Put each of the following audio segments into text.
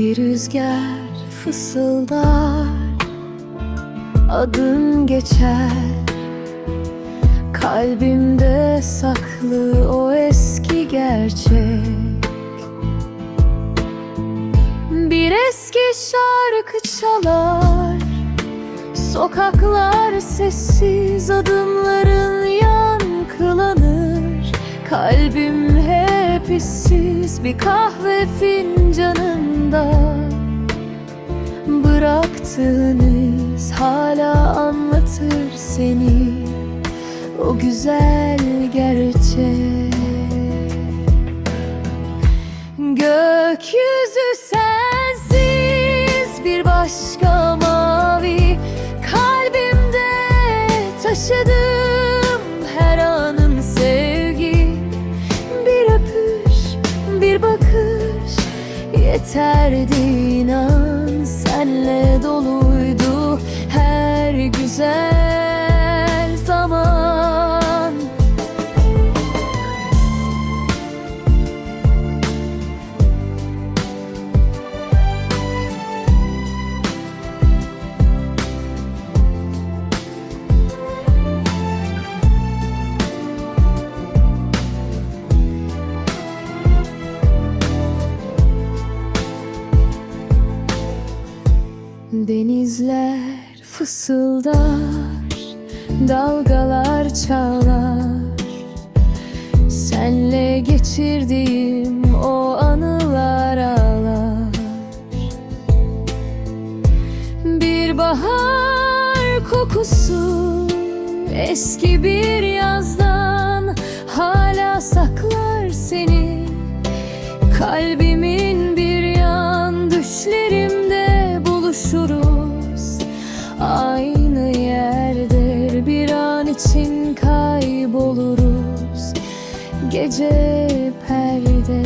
rüzgar fısıldar Adın geçer. Kalbimde saklı o eski gerçek. Bir eski şarkı çalar Sokaklar sessiz adımların yankılanır. Kalbim hissiz bir kahve fincanında Bıraktığınız hala anlatır seni O güzel gerçek. Gökyüzü sensiz bir başka yeterdi inan Senle doluydu her güzel Denizler fısıldar, dalgalar çalar. Senle geçirdiğim o anılar ağlar. Bir bahar kokusu eski bir yazdan Hala saklar seni. Kalbimin Aynı yerde bir an için kayboluruz. Gece perde.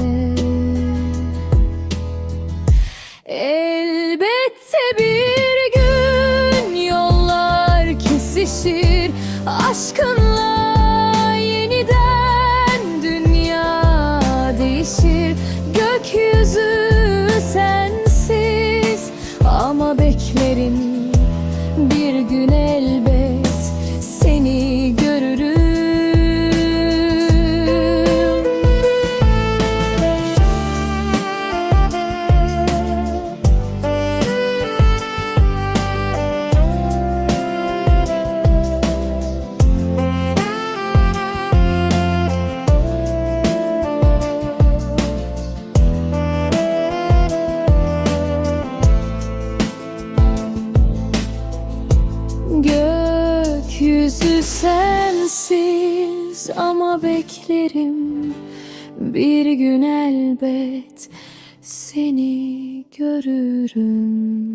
Elbette bir gün yollar kesişir. Aşkınla yeniden dünya değişir Gökyüzü sensiz ama beklerim bir gün elbet seni görürüm.